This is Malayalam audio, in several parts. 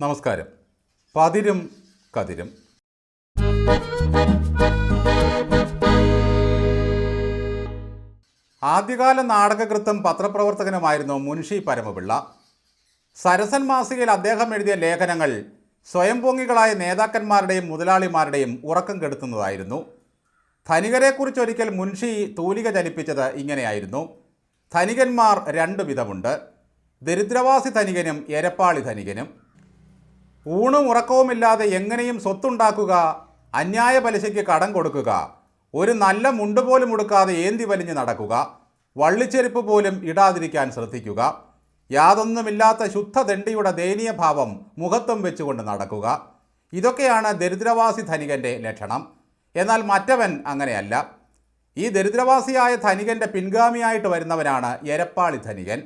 നമസ്കാരം. പതിരും കതിരും. ആദ്യകാല നാടകകൃത്തും പത്രപ്രവർത്തകനുമായിരുന്നു മുൻഷി പരമപിള്ള. സരസൻ മാസികയിൽ അദ്ദേഹം എഴുതിയ ലേഖനങ്ങൾ സ്വയംഭോങ്ങികളായ നേതാക്കന്മാരുടെയും മുതലാളിമാരുടെയും ഉറക്കം കെടുത്തുന്നതായിരുന്നു. ധനികരെക്കുറിച്ച് ഒരിക്കൽ മുൻഷി തൂലിക ചലിപ്പിച്ചത് ഇങ്ങനെയായിരുന്നു. ധനികന്മാർ രണ്ടു വിധമുണ്ട്. ദരിദ്രവാസി ധനികനും എരപ്പാളി ധനികനും. ഊണും ഉറക്കവുമില്ലാതെ എങ്ങനെയും സ്വത്തുണ്ടാക്കുക അന്യായ പലിശയ്ക്ക് കടം കൊടുക്കുക ഒരു നല്ല മുണ്ട് പോലും ഉടുക്കാതെ ഏന്തി വലിഞ്ഞ് നടക്കുക വള്ളിച്ചെരുപ്പ് പോലും ഇടാതിരിക്കാൻ ശ്രദ്ധിക്കുക യാതൊന്നുമില്ലാത്ത ശുദ്ധ ദണ്ഡിയുടെ ദയനീയ ഭാവം മുഖത്വം വെച്ചുകൊണ്ട് നടക്കുക. ഇതൊക്കെയാണ് ദരിദ്രവാസി ധനികന്റെ ലക്ഷണം. എന്നാൽ മറ്റവൻ അങ്ങനെയല്ല. ഈ ദരിദ്രവാസിയായ ധനികന്റെ പിൻഗാമിയായിട്ട് വരുന്നവനാണ് എരപ്പാളി ധനികൻ.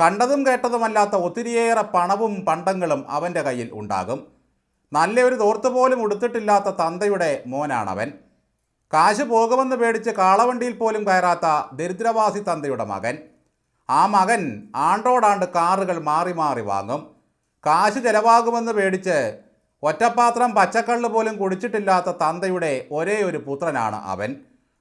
കണ്ടതും കേട്ടതുമല്ലാത്ത ഒത്തിരിയേറെ പണവും പണ്ടങ്ങളും അവന്റെ കയ്യിൽ ഉണ്ടാകും. നല്ലൊരു തോർത്ത് പോലും ഉടുത്തിട്ടില്ലാത്ത തന്തയുടെ മോനാണവൻ. കാശ് പോകുമെന്ന് പേടിച്ച് കാളവണ്ടിയിൽ പോലും കയറാത്ത ദരിദ്രവാസി തന്തയുടെ മകൻ. ആ മകൻ ആണ്ടോടാണ്ട് കാറുകൾ മാറി മാറി വാങ്ങും. കാശ് ചെലവാകുമെന്ന് പേടിച്ച് ഒറ്റപ്പാത്രം പച്ചക്കള്ള് പോലും കുടിച്ചിട്ടില്ലാത്ത തന്തയുടെ ഒരേ ഒരു പുത്രനാണ് അവൻ.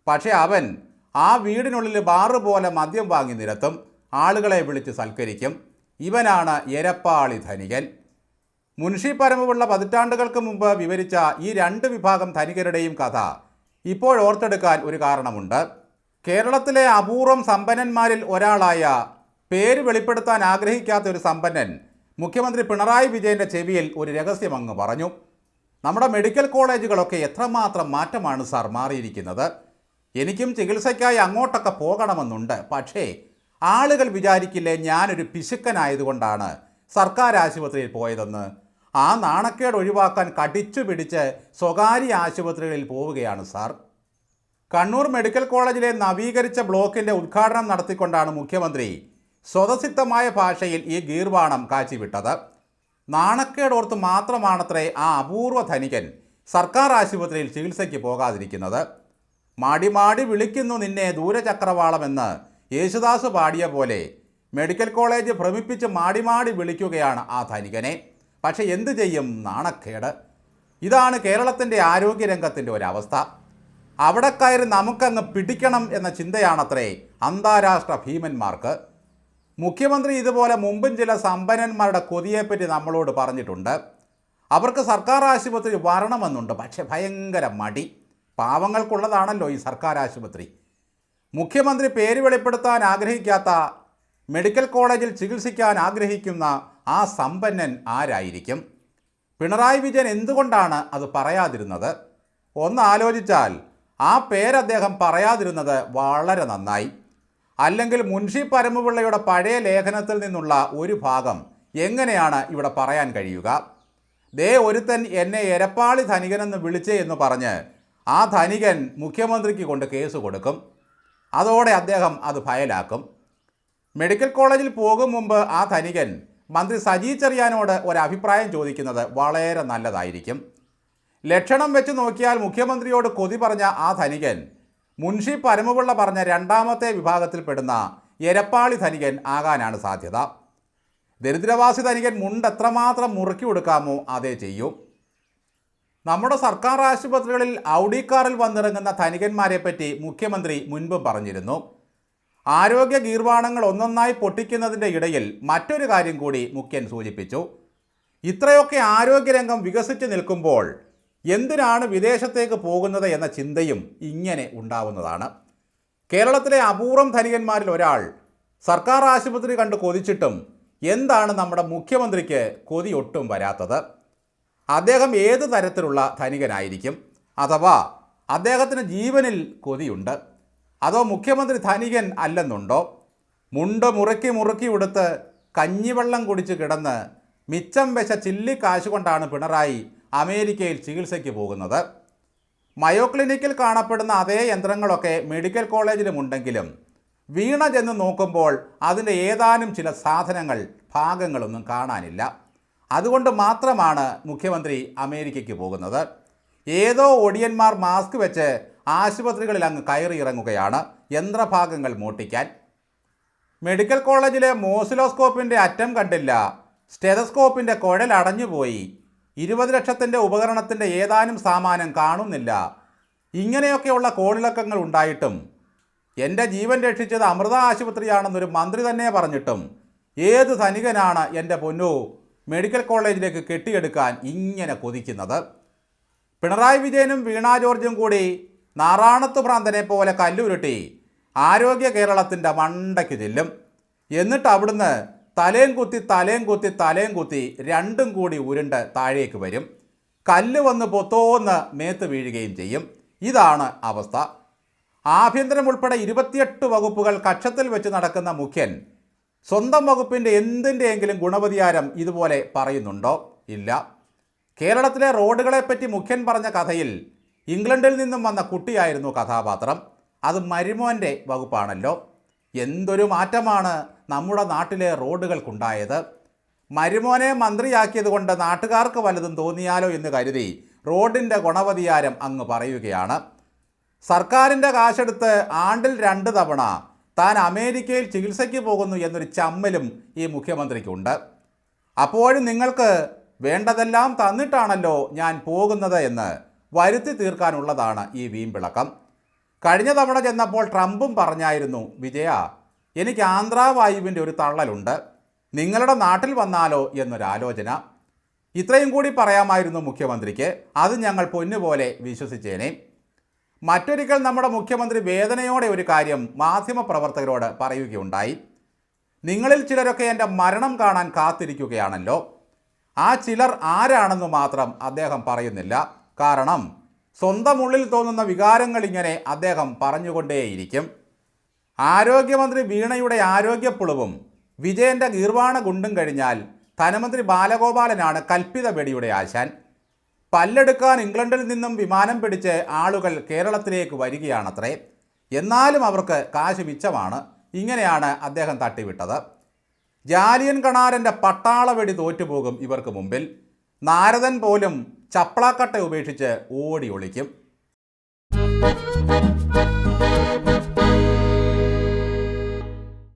പക്ഷേ അവൻ ആ വീടിനുള്ളിൽ ബാറ് പോലെ മദ്യം വാങ്ങി നിരത്തും. ആളുകളെ വിളിച്ച് സൽക്കരിക്കും. ഇവനാണ് എരപ്പാളി ധനികൻ. മുൻഷി പരമപിള്ള പതിറ്റാണ്ടുകൾക്ക് മുമ്പ് വിവരിച്ച ഈ രണ്ട് വിഭാഗം ധനികരുടെയും കഥ ഇപ്പോൾ ഓർത്തെടുക്കാൻ ഒരു കാരണമുണ്ട്. കേരളത്തിലെ അപൂർവം സമ്പന്നന്മാരിൽ ഒരാളായ പേര് വെളിപ്പെടുത്താൻ ആഗ്രഹിക്കാത്ത ഒരു സമ്പന്നൻ മുഖ്യമന്ത്രി പിണറായി വിജയന്റെ ചെവിയിൽ ഒരു രഹസ്യം അങ്ങ് പറഞ്ഞു. നമ്മുടെ മെഡിക്കൽ കോളേജുകളൊക്കെ എത്രമാത്രം മാറ്റമാണ് സാർ മാറിയിരിക്കുന്നത്? എനിക്കും ചികിത്സയ്ക്കായി അങ്ങോട്ടൊക്കെ പോകണമെന്നുണ്ട്. പക്ഷേ ആളുകൾ വിചാരിക്കില്ലേ ഞാനൊരു പിശുക്കനായതുകൊണ്ടാണ് സർക്കാർ ആശുപത്രിയിൽ പോയതെന്ന്? ആ നാണക്കേട് ഒഴിവാക്കാൻ കടിച്ചു പിടിച്ച് സ്വകാര്യ ആശുപത്രികളിൽ പോവുകയാണ് സാർ. കണ്ണൂർ മെഡിക്കൽ കോളേജിലെ നവീകരിച്ച ബ്ലോക്കിന്റെ ഉദ്ഘാടനം നടത്തിക്കൊണ്ടാണ് മുഖ്യമന്ത്രി സ്വതസിദ്ധമായ ഭാഷയിൽ ഈ ഗീർവാണം കാച്ചിവിട്ടത്. നാണക്കേടോർത്ത് മാത്രമാണത്രേ ആ അപൂർവ ധനികൻ സർക്കാർ ആശുപത്രിയിൽ ചികിത്സയ്ക്ക് പോകാതിരിക്കുന്നത്. മാടി മാടി വിളിക്കുന്നു നിന്നെ ദൂരചക്രവാളമെന്ന് യേശുദാസ് പാടിയ പോലെ മെഡിക്കൽ കോളേജ് ഭ്രമിപ്പിച്ച് മാടി മാടി വിളിക്കുകയാണ് ആ ധനികനെ. പക്ഷെ എന്തു ചെയ്യും? നാണക്കേട്. ഇതാണ് കേരളത്തിന്റെ ആരോഗ്യരംഗത്തിന്റെ ഒരവസ്ഥ. അവിടെ കയറി നമുക്കങ്ങ് പിടിക്കണം എന്ന ചിന്തയാണത്രേ അന്താരാഷ്ട്ര ഭീമന്മാർക്ക്. മുഖ്യമന്ത്രി ഇതുപോലെ മുമ്പും ചില സമ്പന്നന്മാരുടെ കൊതിയെപ്പറ്റി നമ്മളോട് പറഞ്ഞിട്ടുണ്ട്. അവർക്ക് സർക്കാർ ആശുപത്രി വരണമെന്നുണ്ട്. പക്ഷേ ഭയങ്കര മടി. പാവങ്ങൾക്കുള്ളതാണല്ലോ ഈ സർക്കാർ ആശുപത്രി. മുഖ്യമന്ത്രി പേര് വെളിപ്പെടുത്താൻ ആഗ്രഹിക്കാത്ത മെഡിക്കൽ കോളേജിൽ ചികിത്സിക്കാൻ ആഗ്രഹിക്കുന്ന ആ സമ്പന്നൻ ആരായിരിക്കും? പിണറായി വിജയൻ എന്തുകൊണ്ടാണ് അത് പറയാതിരുന്നത്? ഒന്ന് ആലോചിച്ചാൽ ആ പേര് അദ്ദേഹം പറയാതിരുന്നത് വളരെ നന്നായി. അല്ലെങ്കിൽ മുൻഷി പരമപിള്ളയുടെ പഴയ ലേഖനത്തിൽ നിന്നുള്ള ഒരു ഭാഗം എങ്ങനെയാണ് ഇവിടെ പറയാൻ കഴിയുക? ദേ ഒരുത്തൻ എന്നെ എരപ്പാളി ധനികനെന്ന് വിളിച്ചേ എന്ന് പറഞ്ഞ് ആ ധനികൻ മുഖ്യമന്ത്രിക്ക് കൊണ്ട് കേസ് കൊടുക്കും. അതോടെ അദ്ദേഹം അത് ഫയലാക്കും. മെഡിക്കൽ കോളേജിൽ പോകും മുമ്പ് ആ ധനികൻ മന്ത്രി സജി ചെറിയാനോട് ഒരഭിപ്രായം ചോദിക്കുന്നത് വളരെ നല്ലതായിരിക്കും. ലക്ഷണം വെച്ച് നോക്കിയാൽ മുഖ്യമന്ത്രിയോട് കൊതി പറഞ്ഞ ആ ധനികൻ മുൻഷി പരമപിള്ള പറഞ്ഞ രണ്ടാമത്തെ വിഭാഗത്തിൽപ്പെടുന്ന എരപ്പാളി ധനികൻ ആകാനാണ് സാധ്യത. ദരിദ്രവാസി ധനികൻ മുണ്ട് എത്രമാത്രം മുറുക്കി കൊടുക്കാമോ അതേ ചെയ്യൂ. നമ്മുടെ സർക്കാർ ആശുപത്രികളിൽ ഔഡി കാറിൽ വന്നിറങ്ങുന്ന ധനികന്മാരെ പറ്റി മുഖ്യമന്ത്രി മുൻപ് പറഞ്ഞിരുന്നു. ആരോഗ്യ ഗീർവാണങ്ങൾ ഒന്നൊന്നായി പൊട്ടിക്കുന്നതിന്റെ ഇടയിൽ മറ്റൊരു കാര്യം കൂടി മുഖ്യൻ സൂചിപ്പിച്ചു. ഇത്രയൊക്കെ ആരോഗ്യരംഗം വികസിച്ചു നിൽക്കുമ്പോൾ എന്തിനാണ് വിദേശത്തേക്ക് പോകുന്നത് എന്ന ചിന്തയും ഇങ്ങനെ ഉണ്ടാവുന്നതാണ്. കേരളത്തിലെ അപൂർവം ധനികന്മാരിൽ ഒരാൾ സർക്കാർ ആശുപത്രി കണ്ട് കൊതിച്ചിട്ടും എന്താണ് നമ്മുടെ മുഖ്യമന്ത്രിക്ക് കൊതി ഒട്ടും വരാത്തത്? അദ്ദേഹം ഏത് തരത്തിലുള്ള ധനികനായിരിക്കും? അഥവാ അദ്ദേഹത്തിന് ജീവനിൽ കൊതിയുണ്ട്. അതോ മുഖ്യമന്ത്രി ധനികൻ അല്ലെന്നുണ്ടോ? മുണ്ട് മുറുക്കി മുറുക്കി ഉടുത്ത് കഞ്ഞിവെള്ളം കുടിച്ച് കിടന്ന് മിച്ചം വെച്ച ചില്ലി കാശ് കൊണ്ടാണ് പിണറായി അമേരിക്കയിൽ ചികിത്സയ്ക്ക് പോകുന്നത്. മയോ ക്ലിനിക്കിൽ കാണപ്പെടുന്ന അതേ യന്ത്രങ്ങളൊക്കെ മെഡിക്കൽ കോളേജിലുമുണ്ടെങ്കിലും വീണ ചെന്ന് നോക്കുമ്പോൾ അതിന്റെ ഏതാനും ചില സാധനങ്ങൾ ഭാഗങ്ങളൊന്നും കാണാനില്ല. അതുകൊണ്ട് മാത്രമാണ് മുഖ്യമന്ത്രി അമേരിക്കയ്ക്ക് പോകുന്നത്. ഏതോ ഒടിയന്മാർ മാസ്ക് വെച്ച് ആശുപത്രികളിൽ അങ്ങ് കയറി ഇറങ്ങുകയാണ്. യന്ത്രഭാഗങ്ങൾ മോട്ടിക്കാൻ. മെഡിക്കൽ കോളേജിലെ മോസിലോസ്കോപ്പിന്റെ അറ്റം കണ്ടില്ല. സ്റ്റെതസ്കോപ്പിന്റെ കുഴൽ അടഞ്ഞുപോയി. ഇരുപത് ലക്ഷത്തിന്റെ ഉപകരണത്തിന്റെ ഏതാനും സാമാനം കാണുന്നില്ല. ഇങ്ങനെയൊക്കെയുള്ള കോളിളക്കങ്ങൾ ഉണ്ടായിട്ടും എന്റെ ജീവൻ രക്ഷിച്ചത് അമൃത ആശുപത്രിയാണെന്നൊരു മന്ത്രി തന്നെ പറഞ്ഞിട്ടും ഏത് ധനികനാണ് എന്റെ പൊന്നു മെഡിക്കൽ കോളേജിലേക്ക് കെട്ടിയെടുക്കാൻ ഇങ്ങനെ കൊതിക്കുന്നത്. പിണറായി വിജയനും വീണ ജോർജും കൂടി നാറാണത്ത് ഭ്രാന്തനെ പോലെ കല്ലുരുട്ടി ആരോഗ്യ കേരളത്തിന്റെ മണ്ടയ്ക്ക് ചെല്ലും. എന്നിട്ട് അവിടുന്ന് തലയും കുത്തി തലയും കുത്തി തലയും കുത്തി രണ്ടും കൂടി ഉരുണ്ട് താഴേക്ക് വരും. കല്ല് വന്ന് പൊത്തോന്ന് മേത്ത് വീഴുകയും ചെയ്യും. ഇതാണ് അവസ്ഥ. ആഭ്യന്തരം ഉൾപ്പെടെ ഇരുപത്തിയെട്ട് വകുപ്പുകൾ കക്ഷത്തിൽ വെച്ച് നടക്കുന്ന മുഖ്യൻ സ്വന്തം വകുപ്പിന്റെ എന്തിന്റെയെങ്കിലും ഗുണപതിയാരം ഇതുപോലെ പറയുന്നുണ്ടോ? ഇല്ല. കേരളത്തിലെ റോഡുകളെപ്പറ്റി മുഖ്യൻ പറഞ്ഞ കഥയിൽ ഇംഗ്ലണ്ടിൽ നിന്നും വന്ന കുട്ടിയായിരുന്നു കഥാപാത്രം. അത് മരുമോന്റെ വകുപ്പാണല്ലോ. എന്തൊരു മാറ്റമാണ് നമ്മുടെ നാട്ടിലെ റോഡുകൾക്കുണ്ടായത്? മരുമോനെ മന്ത്രിയാക്കിയത് കൊണ്ട് നാട്ടുകാർക്ക് വലുതും തോന്നിയാലോ എന്ന് കരുതി റോഡിന്റെ ഗുണവതിയാരം അങ്ങ് പറയുകയാണ്. സർക്കാരിന്റെ കാശെടുത്ത് ആണ്ടിൽ രണ്ട് തവണ താൻ അമേരിക്കയിൽ ചികിത്സയ്ക്ക് പോകുന്നു എന്നൊരു ചമ്മലും ഈ മുഖ്യമന്ത്രിക്കുണ്ട്. അപ്പോഴും നിങ്ങൾക്ക് വേണ്ടതെല്ലാം തന്നിട്ടാണല്ലോ ഞാൻ പോകുന്നത് എന്ന് വരുത്തി തീർക്കാനുള്ളതാണ് ഈ വീമ്പിളക്കം. കഴിഞ്ഞ തവണ ചെന്നപ്പോൾ ട്രംപും പറഞ്ഞായിരുന്നു വിജയ എനിക്ക് ആന്ധ്രാവായുവിന്റെ ഒരു തള്ളലുണ്ട്. നിങ്ങളുടെ നാട്ടിൽ വന്നാലോ എന്നൊരാലോചന ഇത്രയും കൂടി പറയാമായിരുന്നു മുഖ്യമന്ത്രിക്ക്. അത് ഞങ്ങൾ പൊന്നുപോലെ വിശ്വസിച്ചേനെ. മറ്റൊരിക്കൽ നമ്മുടെ മുഖ്യമന്ത്രി വേദനയോടെ ഒരു കാര്യം മാധ്യമപ്രവർത്തകരോട് പറയുകയുണ്ടായി. നിങ്ങളിൽ ചിലരൊക്കെ എന്റെ മരണം കാണാൻ കാത്തിരിക്കുകയാണല്ലോ. ആ ചിലർ ആരാണെന്ന് മാത്രം അദ്ദേഹം പറയുന്നില്ല. കാരണം സ്വന്തം ഉള്ളിൽ തോന്നുന്ന വികാരങ്ങൾ ഇങ്ങനെ അദ്ദേഹം പറഞ്ഞുകൊണ്ടേയിരിക്കും. ആരോഗ്യമന്ത്രി വീണയുടെ ആരോഗ്യപ്പുളവും വിജയന്റെ ഗീർവാണ ഗുണ്ടും കഴിഞ്ഞാൽ ധനമന്ത്രി ബാലഗോപാലനാണ് കൽപ്പിത വെടിയുടെ ആശാൻ. പല്ലെടുക്കാൻ ഇംഗ്ലണ്ടിൽ നിന്നും വിമാനം പിടിച്ച് ആളുകൾ കേരളത്തിലേക്ക് വരികയാണത്രേ. എന്നാലും അവർക്ക് കാശ് മിച്ചമാണ്. ഇങ്ങനെയാണ് അദ്ദേഹം തട്ടിവിട്ടത്. ജാലിയൻ കണാരന്റെ പട്ടാള വെടി തോറ്റുപോകും ഇവർക്ക് മുമ്പിൽ. നാരദൻ പോലും ചപ്പളാക്കട്ട ഉപേക്ഷിച്ച് ഓടി ഒളിക്കും.